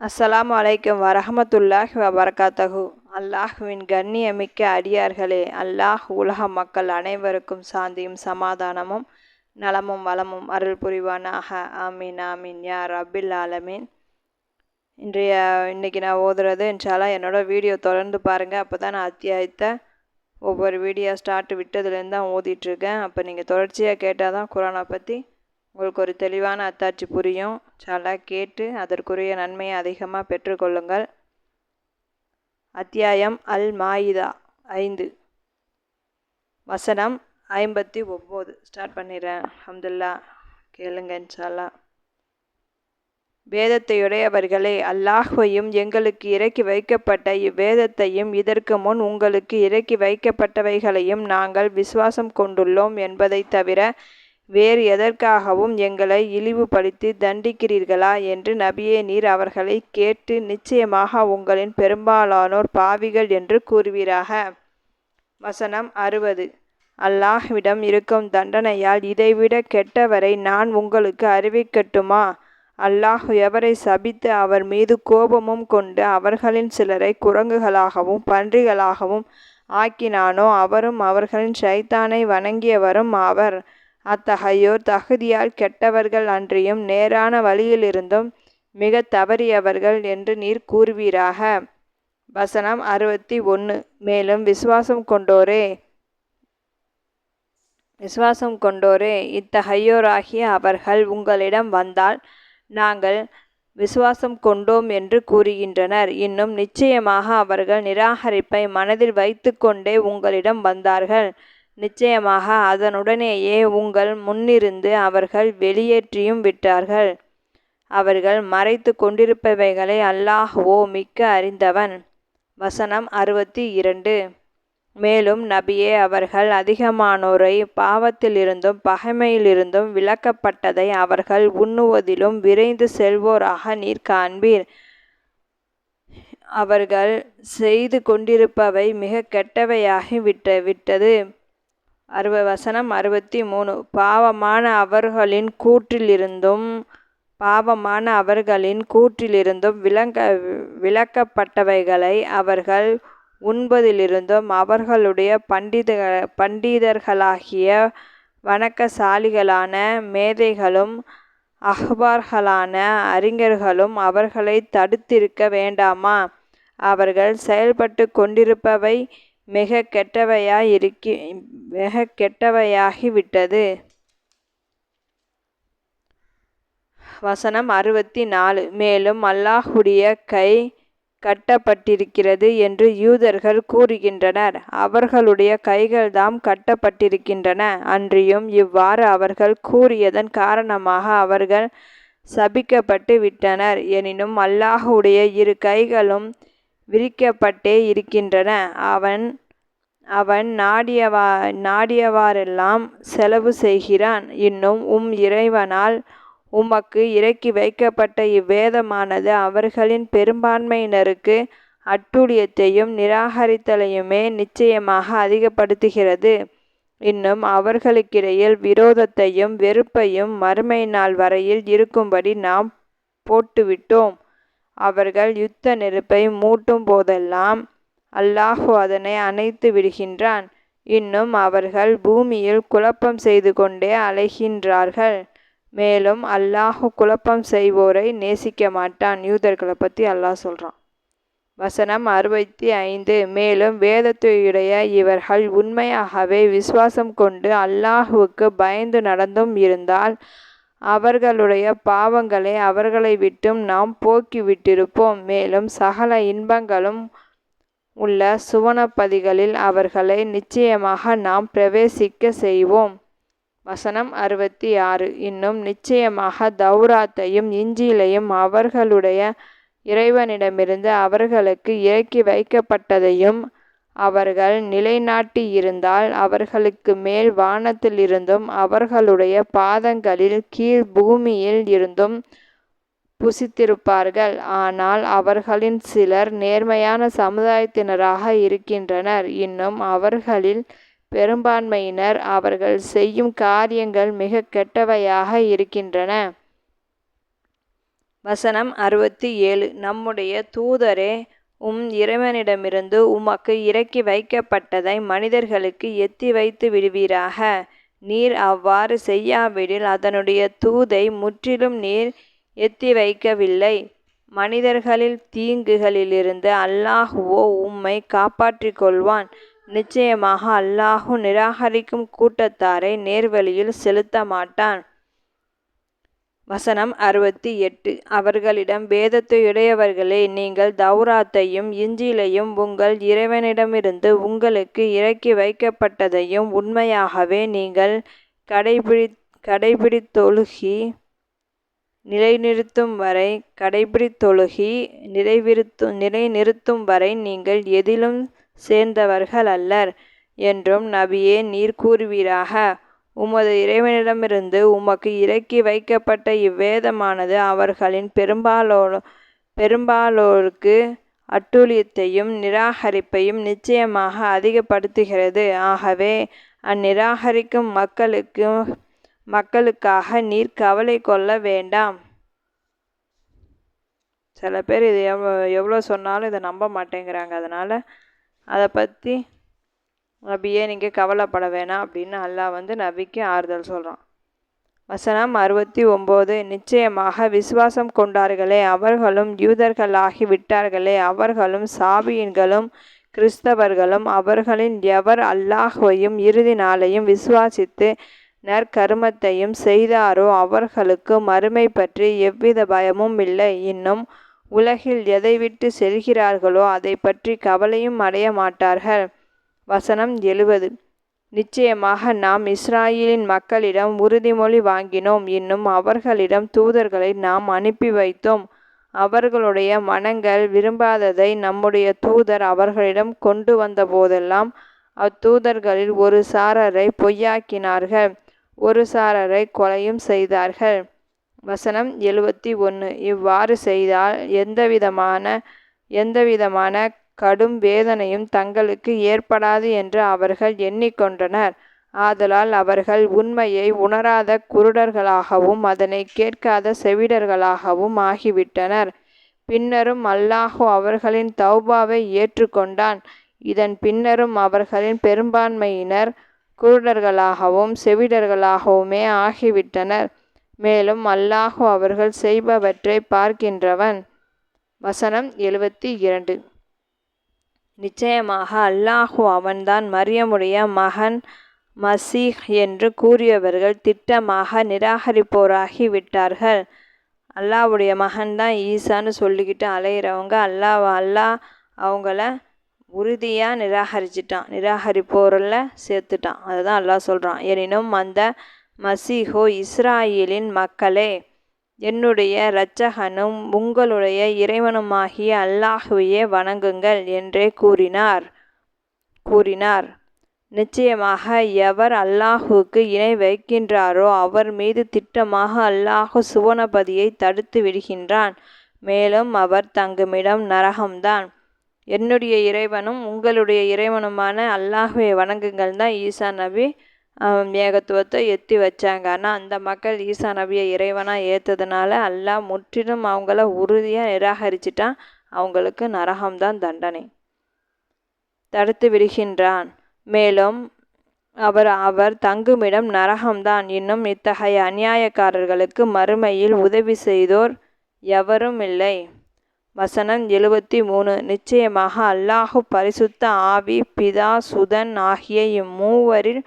அஸ்லாம் அலைக்கும் வரஹமத்துல்லாஹி வபரகாத்தகு அல்லாஹுவின் கண்ணியமிக்க அடியார்களே அல்லாஹ் உலக மக்கள் அனைவருக்கும் சாந்தியும் சமாதானமும் நலமும் வளமும் அருள் புரிவானாக. ஆமீன் ஆமீன். யா ரபில் ஆலமீன். இன்றைய இன்னைக்கு நான் ஓதுறது இன்ஷால்லா என்னோட வீடியோ தொடர்ந்து பாருங்கள் அப்போ தான் நான் அத்தியாயத்தை ஒவ்வொரு வீடியோ ஸ்டார்ட் விட்டதுலேருந்து தான் ஓதிட்டுருக்கேன். அப்போ நீங்கள் தொடர்ச்சியாக கேட்டால் தான் குரானை பற்றி உங்களுக்கு ஒரு தெளிவான அத்தாட்சி புரியும். சாலா கேட்டு அதற்குரிய நன்மையை அதிகமாக பெற்றுக்கொள்ளுங்கள். அத்தியாயம் அல் மாயிதா ஐந்து. வசனம் ஐம்பத்தி ஒம்பது. ஸ்டார்ட் பண்ணிடுறேன். அஹமதுல்லா கேளுங்க இன்ஷால்லா வேதத்தையுடையவர்களே அல்லாஹ்வையும் எங்களுக்கு இறக்கி வைக்கப்பட்ட இவ்வேதத்தையும் இதற்கு முன் உங்களுக்கு இறக்கி வைக்கப்பட்டவைகளையும் நாங்கள் விசுவாசம் கொண்டுள்ளோம் என்பதை தவிர வேறு எதற்காகவும் எங்களை இழிவுபடுத்தி தண்டிக்கிறீர்களா? என்று நபியே நீர் அவர்களை கேட்டு நிச்சயமாக உங்களின் பெரும்பாலானோர் பாவிகள் என்று கூறுவீராக. வசனம் அறுபது. அல்லாஹ்விடம் இருக்கும் தண்டனையால் இதைவிட கெட்டவரை நான் உங்களுக்கு அறிவிக்கட்டுமா? அல்லாஹ் எவரை சபித்து அவர் மீது கோபமும் கொண்டு அவர்களின் சிலரை குரங்குகளாகவும் பன்றிகளாகவும் ஆக்கினானோ அவரும் அவர்களின் சைத்தானை வணங்கியவரும் ஆவர். அத்தகையோர் தகுதியால் கெட்டவர்கள் அன்றியும் நேரான வழியிலிருந்தும் மிக தவறியவர்கள் என்று நீர் கூறுவீராக. வசனம் அறுபத்தி ஒன்று. மேலும் விசுவாசம் கொண்டோரே விசுவாசம் கொண்டோரே இத்தகையோராகிய அவர்கள் உங்களிடம் வந்தால் நாங்கள் விசுவாசம் கொண்டோம் என்று கூறுகின்றனர். இன்னும் நிச்சயமாக அவர்கள் நிராகரிப்பை மனதில் வைத்து கொண்டே உங்களிடம் வந்தார்கள். நிச்சயமாக அதனுடனேயே உங்கள் முன்னிருந்து அவர்கள் வெளியேற்றியும் விட்டார்கள். அவர்கள் மறைத்து கொண்டிருப்பவைகளை அல்லாஹ்வோ மிக்க அறிந்தவன். வசனம் அறுபத்தி இரண்டு மேலும் நபியே அவர்கள் அதிகமானோரை பாவத்திலிருந்தும் பகைமையிலிருந்தும் விளக்கப்பட்டதை அவர்கள் உண்ணுவதிலும் விரைந்து செல்வோராக நீர் காண்பீர். அவர்கள் செய்து கொண்டிருப்பவை மிக கெட்டவையாகி விட்ட விட்டது. அறுவ வசனம் அறுபத்தி மூணு பாவமான அவர்களின் கூற்றிலிருந்தும் பாவமான அவர்களின் கூற்றிலிருந்தும் விளங்க விளக்கப்பட்டவைகளை அவர்கள் உண்பதிலிருந்தும் அவர்களுடைய பண்டித பண்டிதர்களாகிய வணக்கசாலிகளான மேதைகளும் அஹ்பார்களான அறிஞர்களும் அவர்களை தடுத்திருக்க வேண்டாமா? அவர்கள் செயல்பட்டு கொண்டிருப்பவை மிக கெட்டவையாயிருக்கி மிக கெட்டவையாகிவிட்டது. வசனம் அறுபத்தி நாலு மேலும் அல்லாஹுடைய கை கட்டப்பட்டிருக்கிறது என்று யூதர்கள் கூறுகின்றனர். அவர்களுடைய கைகள்தாம் கட்டப்பட்டிருக்கின்றன. அன்றியும் இவ்வாறு அவர்கள் கூறியதன் காரணமாக அவர்கள் சபிக்கப்பட்டு விட்டனர். எனினும் அல்லாஹுடைய இரு கைகளும் விரிக்கப்பட்டே இருக்கின்றன. அவன் அவன் நாடியவா நாடியவாறெல்லாம் செலவு செய்கிறான். இன்னும் உம் இறைவனால் உமக்கு இறக்கி வைக்கப்பட்ட இவ்வேதமானது அவர்களின் பெரும்பான்மையினருக்கு அட்டூழியத்தையும் நிராகரித்தலையுமே நிச்சயமாக அதிகப்படுத்துகிறது. இன்னும் அவர்களுக்கிடையில் விரோதத்தையும் வெறுப்பையும் மறுமை நாள் வரையில் இருக்கும்படி நாம் போட்டுவிட்டோம். அவர்கள் யுத்த நெருப்பை மூட்டும் போதெல்லாம் அல்லாஹு அதனை அணைத்து விடுகின்றான். இன்னும் அவர்கள் பூமியில் குழப்பம் செய்து கொண்டே அலைகின்றார்கள். மேலும் அல்லாஹு குழப்பம் செய்வோரை நேசிக்க மாட்டான். யூதர்களை பற்றி அல்லாஹ் சொல்கிறான் வசனம் அறுபத்தி ஐந்து. மேலும் வேதத்தையுடைய இவர்கள் உண்மையாகவே விசுவாசம் கொண்டு அல்லாஹுவுக்கு பயந்து நடந்தும் இருந்தால் அவர்களுடைய பாவங்களை அவர்களை விட்டும் நாம் போக்கிவிட்டிருப்போம். மேலும் சகல இன்பங்களும் உள்ள சுவனப்பதிகளில் அவர்களை நிச்சயமாக நாம் பிரவேசிக்க செய்வோம். வசனம் அறுபத்தி ஆறு இன்னும் நிச்சயமாக தௌராத்தையும் இஞ்சியிலையும் அவர்களுடைய இறைவனிடமிருந்து அவர்களுக்கு இறக்கி வைக்கப்பட்டதையும் அவர்கள் நிலைநாட்டி இருந்தால் அவர்களுக்கு மேல் வானத்திலிருந்தும் அவர்களுடைய பாதங்களில் கீழ் பூமியில் இருந்தும் புசித்திருப்பார்கள். ஆனால் அவர்களின் சிலர் நேர்மையான சமுதாயத்தினராக இருக்கின்றனர். இன்னும் அவர்களில் பெரும்பான்மையினர் அவர்கள் செய்யும் காரியங்கள் மிக கெட்டவையாக இருக்கின்றன. வசனம் அறுபத்தி ஏழு. நம்முடைய தூதரே உம் இறைவனிடமிருந்து உமக்கு இறக்கி வைக்கப்பட்டதை மனிதர்களுக்கு எத்தி வைத்து விடுவீராக. நீர் அவ்வாறு செய்யாவிடில் அதனுடைய தூதை முற்றிலும் நீர் எத்தி வைக்கவில்லை. மனிதர்களில் தீங்குகளிலிருந்து அல்லாஹுவோ உம்மை காப்பாற்றிக் கொள்வான் நிச்சயமாக அல்லாஹு நிராகரிக்கும் கூட்டத்தாரை நேர்வழியில் செலுத்த மாட்டான் வசனம் அறுபத்தி எட்டு. அவர்களிடம் வேதத்தையுடையவர்களே நீங்கள் தௌராத்தையும் இஞ்சிலையும் உங்கள் இறைவனிடமிருந்து உங்களுக்கு இறக்கி வைக்கப்பட்டதையும் உண்மையாகவே நீங்கள் கடைபிடி கடைபிடித்தொழுகி நிலைநிறுத்தும் வரை கடைபிடித்தொழுகி நிலைவிருத்தும் நிலைநிறுத்தும் வரை நீங்கள் எதிலும் சேர்ந்தவர்கள் அல்லர் என்றும் நபியே நீர் கூறுவீராக. உமது இறைவனிடமிருந்து உமக்கு இறக்கி வைக்கப்பட்ட இவ்வேதமானது அவர்களின் பெரும்பாலோ பெரும்பாலோருக்கு அட்டூழியத்தையும் நிராகரிப்பையும் நிச்சயமாக அதிகப்படுத்துகிறது. ஆகவே அந்நிராகரிக்கும் மக்களுக்கு மக்களுக்காக நீர் கவலை கொள்ள வேண்டாம். சில பேர் இது எவ்வளோ எவ்வளோ சொன்னாலும் இதை நம்ப மாட்டேங்கிறாங்க. அதனால் அதை பற்றி நபியே நீங்கள் கவலைப்பட வேணாம் அப்படின்னு அல்லாஹ் வந்து நபிக்கு ஆறுதல் சொல்கிறான் வசனம் அறுபத்தி ஒம்பது நிச்சயமாக விசுவாசம் கொண்டார்களே அவர்களும் யூதர்களாகி விட்டார்களே அவர்களும் சாபியின்களும் கிறிஸ்தவர்களும் அவர்களின் எவர் அல்லாஹையும் இறுதி நாளையும் விசுவாசித்து நற்கருமத்தையும் செய்தாரோ அவர்களுக்கு மறுமை பற்றி எவ்வித பயமும் இல்லை. இன்னும் உலகில் எதை விட்டு செல்கிறார்களோ அதை பற்றி கவலையும் அடைய மாட்டார்கள் வசனம் எழுவது நிச்சயமாக நாம் இஸ்ராயலின் மக்களிடம் உறுதிமொழி வாங்கினோம். இன்னும் அவர்களிடம் தூதர்களை நாம் அனுப்பி வைத்தோம். அவர்களுடைய மனங்கள் விரும்பாததை நம்முடைய தூதர் அவர்களிடம் கொண்டு வந்த போதெல்லாம் அத்தூதர்களில் ஒரு சாரரை பொய்யாக்கினார்கள். ஒரு சாரரை கொலையும் செய்தார்கள். வசனம் எழுபத்தி ஒன்று இவ்வாறு செய்தால் எந்தவிதமான எந்தவிதமான கடும் வேதனையும் தங்களுக்கு ஏற்படாது என்று அவர்கள் எண்ணிக்கொண்டனர். ஆதலால் அவர்கள் உண்மையை உணராத குருடர்களாகவும் அதனை கேட்காத செவிடர்களாகவும் ஆகிவிட்டனர். பின்னரும் அல்லாஹு அவர்களின் தௌபாவை ஏற்றுக்கொண்டான். இதன் பின்னரும் அவர்களின் பெரும்பான்மையினர் குருடர்களாகவும் செவிடர்களாகவுமே ஆகிவிட்டனர். மேலும் அல்லாஹு அவர்கள் செய்பவற்றை பார்க்கின்றவன். வசனம் எழுபத்தி இரண்டு. நிச்சயமாக அல்லாஹு அவன்தான் மரியமுடைய மகன் மசீஹ் என்று கூறியவர்கள் திட்டமாக நிராகரிப்போராகி விட்டார்கள். அல்லாவுடைய மகன்தான் ஈசான்னு சொல்லிக்கிட்டு அலையிறவங்க அல்லாஹ் அல்லாஹ் அவங்கள உறுதியாக நிராகரிச்சிட்டான். நிராகரிப்போரில் சேர்த்துட்டான். அதுதான் அல்லாஹ் சொல்கிறான் எனினும் அந்த மசீஹோ இஸ்ராயிலின் மக்களே என்னுடைய இரட்சகனும் உங்களுடைய இறைவனுமாகிய அல்லாஹுவையே வணங்குங்கள் என்றே கூறினார். கூறினார். நிச்சயமாக எவர் அல்லாஹுக்கு இணை வைக்கின்றாரோ அவர் மீது திட்டமாக அல்லாஹு சுவனபதியை தடுத்து விடுகின்றான். மேலும் அவர் தங்குமிடம் நரகம்தான். என்னுடைய இறைவனும் உங்களுடைய இறைவனுமான அல்லாஹுவை வணங்குங்கள் தான் ஈசா நபி ஏகத்துவத்தை எத்தி வச்சாங்க. ஆனால் அந்த மக்கள் ஈசா நபியை இறைவனாக ஏற்றதுனால அல்லாஹ் முற்றிலும் அவங்கள உறுதியாக நிராகரிச்சிட்டான். அவங்களுக்கு நரகம்தான் தண்டனை. தடுத்து விடுகின்றான். மேலும் அவர் அவர் தங்குமிடம் நரகம்தான். இன்னும் இத்தகைய அநியாயக்காரர்களுக்கு மறுமையில் உதவி செய்தோர் எவரும் இல்லை. வசனம் எழுபத்தி மூணு நிச்சயமாக அல்லாஹு பரிசுத்த ஆவி பிதா சுதன் ஆகிய இம்மூவரில்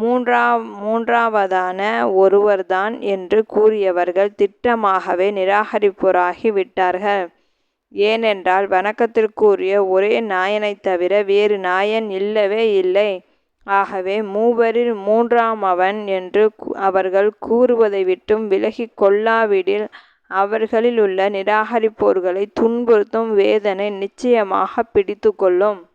மூன்றா மூன்றாவதான ஒருவர்தான் என்று கூறியவர்கள் திட்டமாகவே நிராகரிப்போராகி விட்டார்கள். ஏனென்றால் வணக்கத்திற்குரிய ஒரே நாயனைத் தவிர வேறு நாயன் இல்லவே இல்லை. ஆகவே மூவரில் மூன்றாம் அவன் என்று அவர்கள் கூறுவதை விட்டும் விலகி கொள்ளாவிடில் அவர்களில் உள்ள நிராகரிப்போர்களை துன்புறுத்தும் வேதனை நிச்சயமாக பிடித்து கொள்ளும்.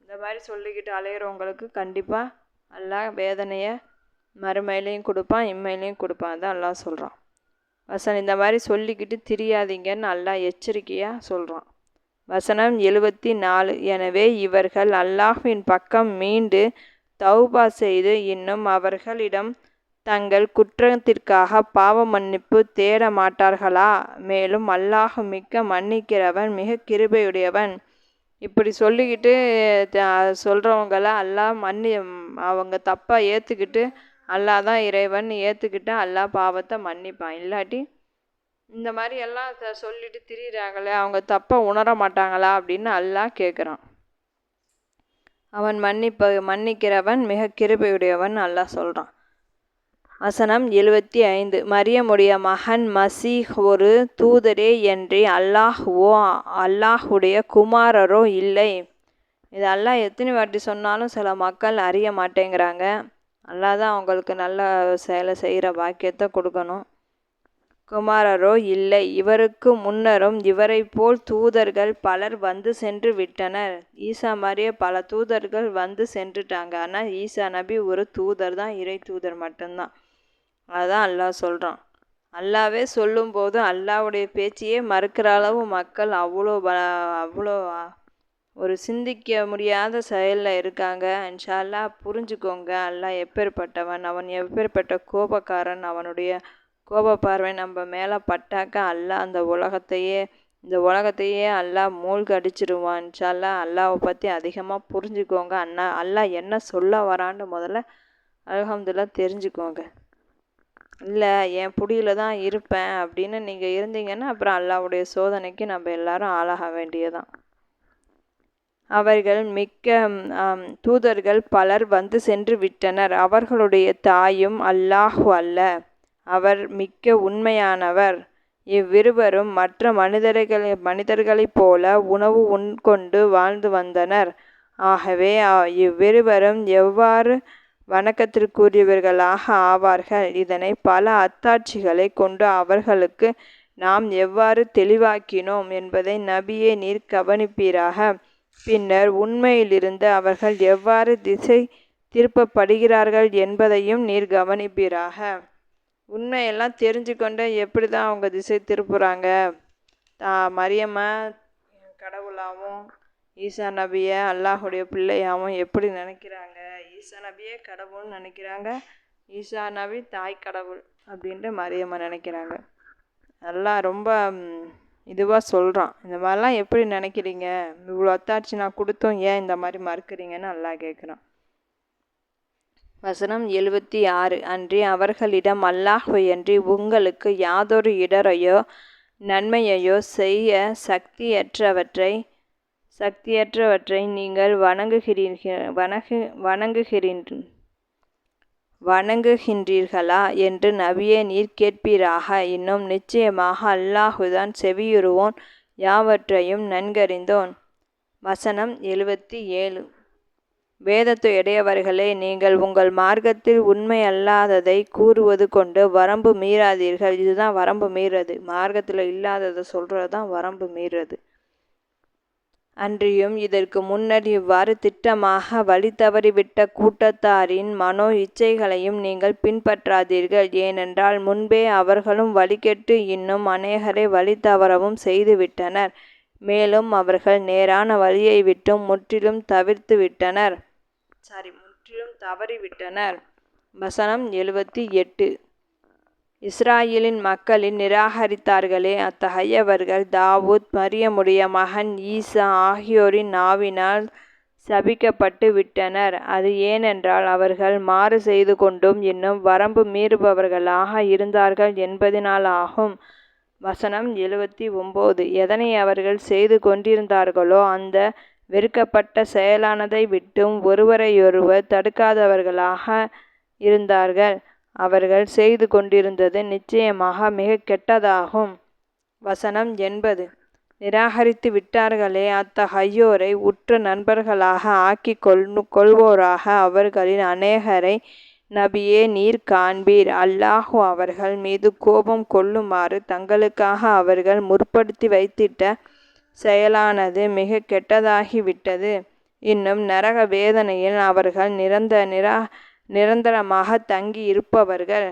இந்த மாதிரி சொல்லிக்கிட்டு அலையிறவங்களுக்கு கண்டிப்பாக அல்லாஹ் வேதனையை மறுமையிலையும் கொடுப்பான் இம்மையிலையும் கொடுப்பான் தான் அல்லா சொல்கிறான் வசனம் இந்த மாதிரி சொல்லிக்கிட்டு திரியாதீங்கன்னு அல்லா எச்சரிக்கையாக சொல்கிறான் வசனம் எழுபத்தி நாலு எனவே இவர்கள் அல்லாஹ்வின் பக்கம் மீண்டு தௌபா செய்து இன்னும் அவர்களிடம் தங்கள் குற்றத்திற்காக பாவ மன்னிப்பு தேட மாட்டார்களா மேலும் அல்லாஹ் மிக்க மன்னிக்கிறவன் மிக கிருபையுடையவன் இப்படி சொல்லிக்கிட்டு சொல்கிறவங்கள அல்லாஹ் மன்னி அவங்க தப்பாக ஏற்றுக்கிட்டு அல்லா தான் இறைவன் ஏற்றுக்கிட்டு அல்லா பாவத்தை மன்னிப்பான். இல்லாட்டி இந்த மாதிரி எல்லாம் சொல்லிட்டு திரியிறாங்களே அவங்க தப்பாக உணர மாட்டாங்களா அப்படின்னு அல்லாஹ் கேட்குறான் அவன் மன்னிப்ப மன்னிக்கிறவன் மிக கிருபையுடையவன் அல்லாஹ் சொல்கிறான் வசனம் எழுபத்தி ஐந்து. மரியமுடைய மகன் மசீஹ் ஒரு தூதரே என்று அல்லாஹுவோ அல்லாஹுடைய குமாரரோ இல்லை. இது அல்லாஹ் எத்தனை வாட்டி சொன்னாலும் சில மக்கள் அறிய மாட்டேங்கிறாங்க. அல்லாஹ் தான் அவங்களுக்கு நல்ல செயலை செய்கிற பாக்கியத்தை கொடுக்கணும். குமாரரோ இல்லை. இவருக்கு முன்னரும் இவரை போல் தூதர்கள் பலர் வந்து சென்று விட்டனர். ஈசா மாதிரியே பல தூதர்கள் வந்து சென்றுட்டாங்க. ஆனால் ஈசா நபி ஒரு தூதர் தான் இறை தூதர் மட்டும்தான். அதுதான் அல்லாஹ் சொல்கிறான் அல்லாவே சொல்லும்போது அல்லாவுடைய பேச்சையே மறுக்கிற அளவு மக்கள் அவ்வளோ ப அவ்வளோ ஒரு சிந்திக்க முடியாத செயலில் இருக்காங்க. இன்ஷா புரிஞ்சுக்கோங்க. அல்லாஹ் எப்பேற்பட்டவன் அவன் எப்பேற்பட்ட கோபக்காரன் அவனுடைய கோப பார்வை நம்ம மேலே பட்டாக்க அல்லாஹ் அந்த உலகத்தையே இந்த உலகத்தையே அல்லாஹ் மூழ்கடிச்சிருவான். இன்ஷால்லா அல்லாவை பற்றி அதிகமாக புரிஞ்சுக்கோங்க. அண்ணா அல்லாஹ் என்ன சொல்ல வரான்னு முதல்ல அலகம்துல்லா தெரிஞ்சுக்கோங்க. இல்லை என் புடியில தான் இருப்பேன் அப்படின்னு நீங்கள் இருந்தீங்கன்னா அப்புறம் அல்லாவுடைய சோதனைக்கு நம்ம எல்லாரும் ஆளாக வேண்டியதான் அவர்கள் மிக்க தூதர்கள் பலர் வந்து சென்று விட்டனர். அவர்களுடைய தாயும் அல்லாஹு அல்ல. அவர் மிக்க உண்மையானவர். இவ்விருவரும் மற்ற மனிதர்களை மனிதர்களைப் போல உணவு உண்கொண்டு வாழ்ந்து வந்தனர். ஆகவே இவ்விருவரும் எவ்வாறு வணக்கத்திற்குரியவர்களாக ஆவார்கள். இதனை பல அத்தாட்சிகளை கொண்டு அவர்களுக்கு நாம் எவ்வாறு தெளிவாக்கினோம் என்பதை நபியே நீர் கவனிப்பீராக. பின்னர் உண்மையிலிருந்து அவர்கள் எவ்வாறு திசை திருப்பப்படுகிறார்கள் என்பதையும் நீர் கவனிப்பீராக. உண்மையெல்லாம் தெரிஞ்சுக்கொண்டு எப்படி தான் அவங்க திசை திருப்புறாங்க? மரியம்மா கடவுளாகவும் ஈசா நபியை அல்லாஹுடைய பிள்ளையாகவும் எப்படி நினைக்கிறாங்க? ஈசா நபியே கடவுள்னு நினைக்கிறாங்க. ஈசா நபி தாய் கடவுள் அப்படின்ட்டு மரியம்மா நினைக்கிறாங்க. நல்லா ரொம்ப இதுவாக சொல்கிறான் இந்த மாதிரிலாம் எப்படி நினைக்கிறீங்க? இவ்வளோ அத்தாட்சி நான் கொடுத்தோம். ஏன் இந்த மாதிரி மறுக்கிறீங்கன்னு நல்லா கேட்குறான் வசனம் எழுபத்தி ஆறு. அன்றி அவர்களிடம் அல்லாஹுயன்றி உங்களுக்கு யாதொரு இடரையோ நன்மையையோ செய்ய சக்தியற்றவற்றை சக்தியற்றவற்றை நீங்கள் வணங்குகிறீர்கள் வணங்கு வணங்குகிறீர் வணங்குகின்றீர்களா என்று நபியே நீர் கேட்பீராக. இன்னும் நிச்சயமாக அல்லாஹுதான் செவியுறுவோன் யாவற்றையும் நன்கறிந்தோன். வசனம் எழுபத்தி ஏழு. வேதத்து இடையவர்களே நீங்கள் உங்கள் மார்க்கத்தில் உண்மை அல்லாததை கூறுவது கொண்டு வரம்பு மீறாதீர்கள். இதுதான் வரம்பு மீறது. மார்க்கத்தில் இல்லாததை சொல்கிறது தான் வரம்பு மீறது. அன்றியும் இதற்கு முன்னர் இவ்வாறு திட்டமாக வழி தவறிவிட்ட கூட்டத்தாரின் மனோ இச்சைகளையும் நீங்கள் பின்பற்றாதீர்கள். ஏனென்றால் முன்பே அவர்களும் வழிகெட்டு இன்னும் அநேகரை வழி தவறவும் செய்துவிட்டனர். மேலும் அவர்கள் நேரான வழியை விட்டும் முற்றிலும் தவிர்த்து விட்டனர் சாரி முற்றிலும் தவறிவிட்டனர். வசனம் எழுபத்தி எட்டு. இஸ்ராயலின் மக்களின் நிராகரித்தார்களே அத்தகையவர்கள் தாவூத் மரியமுடைய மகன் ஈசா ஆகியோரின் நாவினால் சபிக்கப்பட்டு விட்டனர். அது ஏனென்றால் அவர்கள் மாறு செய்து கொண்டும் இன்னும் வரம்பு மீறுபவர்களாக இருந்தார்கள் என்பதினால் ஆகும். வசனம் எழுபத்தி ஒம்பது. எதனை அவர்கள் செய்து கொண்டிருந்தார்களோ அந்த வெறுக்கப்பட்ட செயலானதை விட்டும் ஒருவரையொருவர் தடுக்காதவர்களாக இருந்தார்கள். அவர்கள் செய்து கொண்டிருந்தது நிச்சயமாக மிக கெட்டதாகும். வசனம் எண்பது. நிராகரித்து விட்டார்களே அத்தகையோரை உற்ற நண்பர்களாக ஆக்கி கொள் கொள்வோராக அவர்களின் அநேகரை நபியே நீர் காண்பீர். அல்லாஹு அவர்கள் மீது கோபம் கொள்ளுமாறு தங்களுக்காக அவர்கள் முற்படுத்தி வைத்திட்ட செயலானது மிக கெட்டதாகிவிட்டது. இன்னும் நரக வேதனையில் அவர்கள் நிரந்த நிரா நிரந்தரமாக தங்கி இருப்பவர்கள்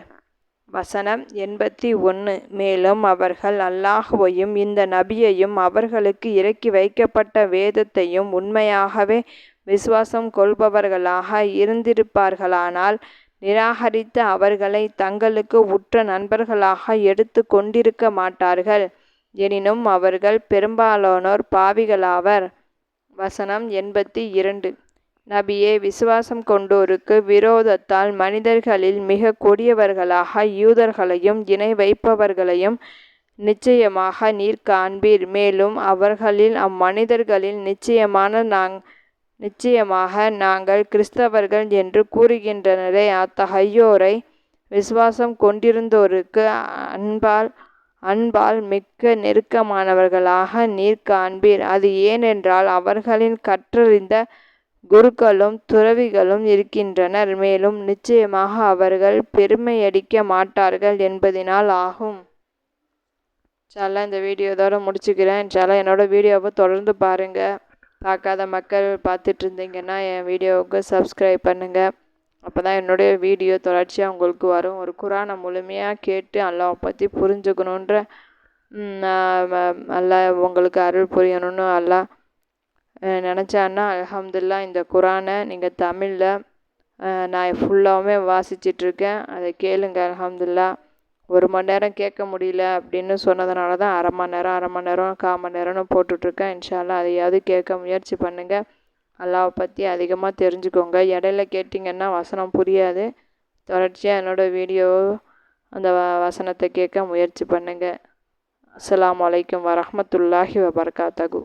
வசனம் எண்பத்தி ஒன்று மேலும் அவர்கள் அல்லாஹுவையும் இந்த நபியையும் அவர்களுக்கு இறக்கி வைக்கப்பட்ட வேதத்தையும் உண்மையாகவே விசுவாசம் கொள்பவர்களாக இருந்திருப்பார்களானால் நிராகரித்து அவர்களை தங்களுக்கு உற்ற நண்பர்களாக எடுத்து கொண்டிருக்க மாட்டார்கள். எனினும் அவர்கள் பெரும்பாலானோர் பாவிகளாவர். வசனம் எண்பத்தி இரண்டு. நபியே விசுவாசம் கொண்டோருக்கு விரோதத்தால் மனிதர்களில் மிக கொடியவர்களாக யூதர்களையும் இணை வைப்பவர்களையும் நிச்சயமாக நீர் காண்பீர். மேலும் அவர்களில் அம்மனிதர்களில் நிச்சயமான நாங் நிச்சயமாக நாங்கள் கிறிஸ்தவர்கள் என்று கூறுகின்றனரே. அத்தகையோரை விசுவாசம் கொண்டிருந்தோருக்கு அன்பால் அன்பால் மிக்க நெருக்கமானவர்களாக நீர் காண்பீர். அது ஏனென்றால் அவர்களின் கற்றறிந்த குருக்களும் துறவிகளும் இருக்கின்றனர். மேலும் நிச்சயமாக அவர்கள் பெருமையடிக்க மாட்டார்கள் என்பதினால் ஆகும். சால இந்த வீடியோ இதோட முடிச்சுக்கிறேன். சால என்னோட வீடியோவை தொடர்ந்து பாருங்கள் பார்க்காத மக்கள் பார்த்துட்டு இருந்தீங்கன்னா என் வீடியோவுக்கு சப்ஸ்கிரைப் பண்ணுங்கள் அப்போ தான் என்னுடைய வீடியோ தொடர்ச்சியாக உங்களுக்கு வரும். ஒரு குரானை முழுமையாக கேட்டு அல்லாவை பற்றி புரிஞ்சுக்கணுன்ற அல்லா உங்களுக்கு அருள் புரியணும்னு அல்லா நினச்சான்னா அலமதுல்லா இந்த குரானை நீங்கள் தமிழில் நான் ஃபுல்லாகவுமே வாசிச்சிட்ருக்கேன். அதை கேளுங்க அலமதுல்லா ஒரு மணி நேரம் கேட்க முடியல அப்படின்னு சொன்னதுனால தான் அரை மணி நேரம் அரை மணி நேரம் கால் மணி நேரம்னு போட்டுட்ருக்கேன். இன்ஷால்லா அதையாவது கேட்க முயற்சி பண்ணுங்கள் அல்லாவை பற்றி அதிகமாக தெரிஞ்சுக்கோங்க. இடையில கேட்டிங்கன்னா வசனம் புரியாது. தொடர்ச்சியாக என்னோடய வீடியோ அந்த வசனத்தை கேட்க முயற்சி பண்ணுங்கள் அஸ்லாம் வலைக்கம் வரமத்துல்லாஹி வபர்காத்தகு